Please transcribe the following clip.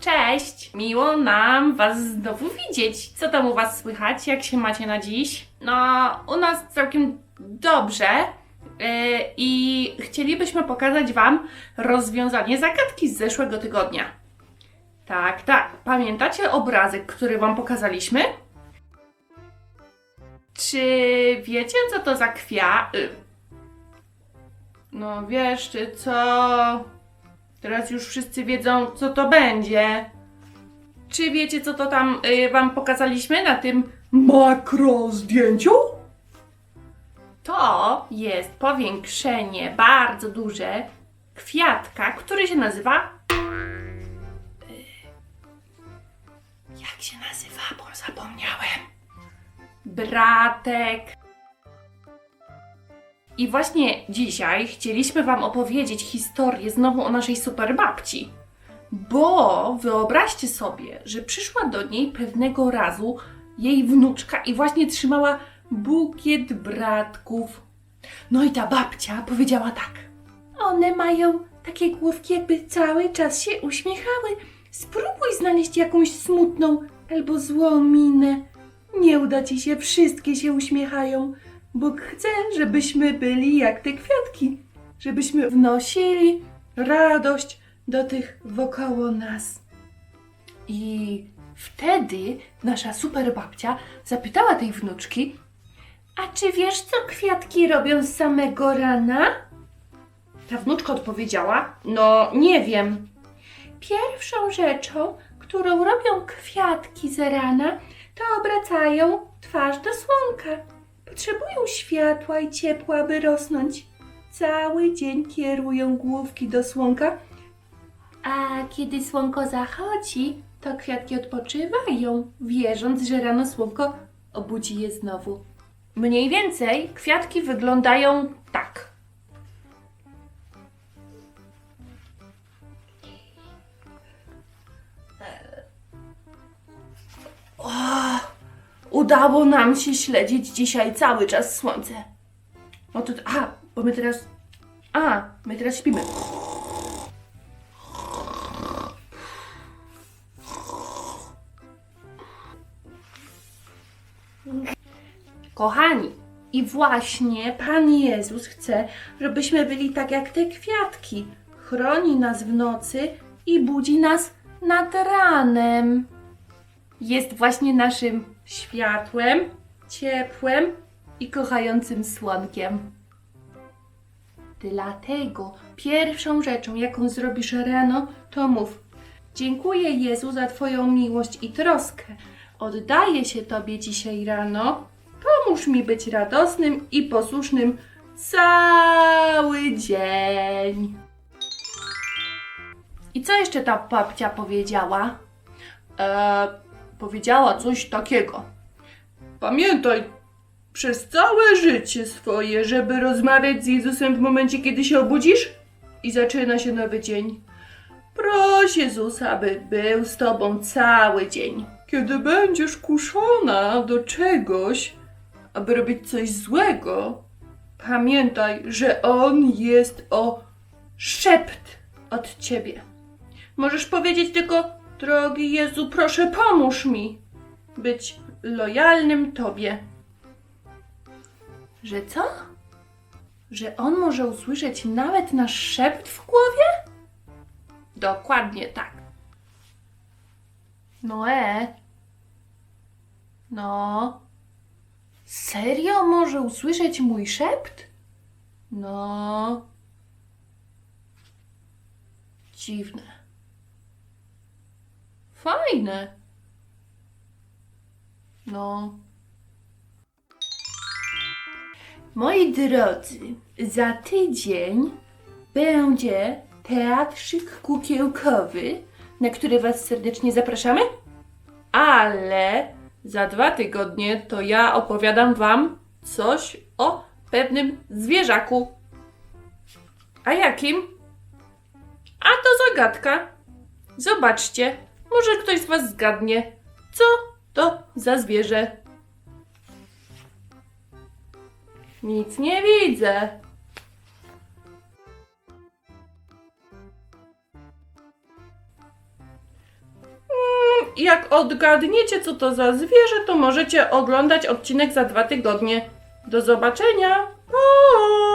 Cześć! Miło nam Was znowu widzieć. Co tam u Was słychać? Jak się macie na dziś? No, u nas całkiem dobrze. Yy, I chcielibyśmy pokazać Wam rozwiązanie zagadki z zeszłego tygodnia. Tak, tak. Pamiętacie obrazek, który Wam pokazaliśmy? Czy wiecie, co to za kwia... y, No wiesz, czy co... Teraz już wszyscy wiedzą, co to będzie. Czy wiecie, co to tam y, Wam pokazaliśmy na tym makro zdjęciu? To jest powiększenie bardzo duże kwiatka, który się nazywa. Y, Jak się nazywa? Bo zapomniałem. Bratek. I właśnie dzisiaj chcieliśmy Wam opowiedzieć historię znowu o naszej super babci. Bo wyobraźcie sobie, że przyszła do niej pewnego razu jej wnuczka i właśnie trzymała bukiet bratków. No i ta babcia powiedziała tak. One mają takie główki, jakby cały czas się uśmiechały. Spróbuj znaleźć jakąś smutną albo złą minę. Nie uda ci się, wszystkie się uśmiechają. Bóg chce, żebyśmy byli jak te kwiatki, żebyśmy wnosili radość do tych wokoło nas. I wtedy nasza super babcia zapytała tej wnuczki, a czy wiesz, co kwiatki robią z samego rana? Ta wnuczka odpowiedziała, no nie wiem. Pierwszą rzeczą, którą robią kwiatki z rana, to obracają twarz do słonka. Potrzebują światła i ciepła, by rosnąć. Cały dzień kierują główki do słonka, a kiedy słonko zachodzi, to kwiatki odpoczywają, wierząc, że rano słonko obudzi je znowu. Mniej więcej kwiatki wyglądają tak. Udało nam się śledzić dzisiaj cały czas słońce. O to, a, bo my teraz, a, my teraz śpimy. Kochani, i właśnie Pan Jezus chce, żebyśmy byli tak jak te kwiatki. Chroni nas w nocy i budzi nas nad ranem. Jest właśnie naszym światłem, ciepłem i kochającym słonkiem. Dlatego pierwszą rzeczą, jaką zrobisz rano, to mów: Dziękuję Jezu za Twoją miłość i troskę. Oddaję się Tobie dzisiaj rano. Pomóż mi być radosnym i posłusznym cały dzień. I co jeszcze ta babcia powiedziała? Eee, powiedziała coś takiego. Pamiętaj przez całe życie swoje, żeby rozmawiać z Jezusem w momencie, kiedy się obudzisz i zaczyna się nowy dzień. Proś Jezusa, aby był z tobą cały dzień. Kiedy będziesz kuszona do czegoś, aby robić coś złego, pamiętaj, że On jest o szept od ciebie. Możesz powiedzieć tylko, drogi Jezu, proszę pomóż mi być lojalnym Tobie. Że co? Że On może usłyszeć nawet nasz szept w głowie? Dokładnie tak. No e. No. Serio może usłyszeć mój szept? No. Dziwne. Fajne. No. Moi drodzy, za tydzień będzie teatrzyk kukiełkowy, na który Was serdecznie zapraszamy. Ale za dwa tygodnie to ja opowiadam Wam coś o pewnym zwierzaku. A jakim? A to zagadka. Zobaczcie, może ktoś z Was zgadnie, co to za zwierzę. Nic nie widzę. i jak odgadniecie, co to za zwierzę, to możecie oglądać odcinek za dwa tygodnie. Do zobaczenia! Pa!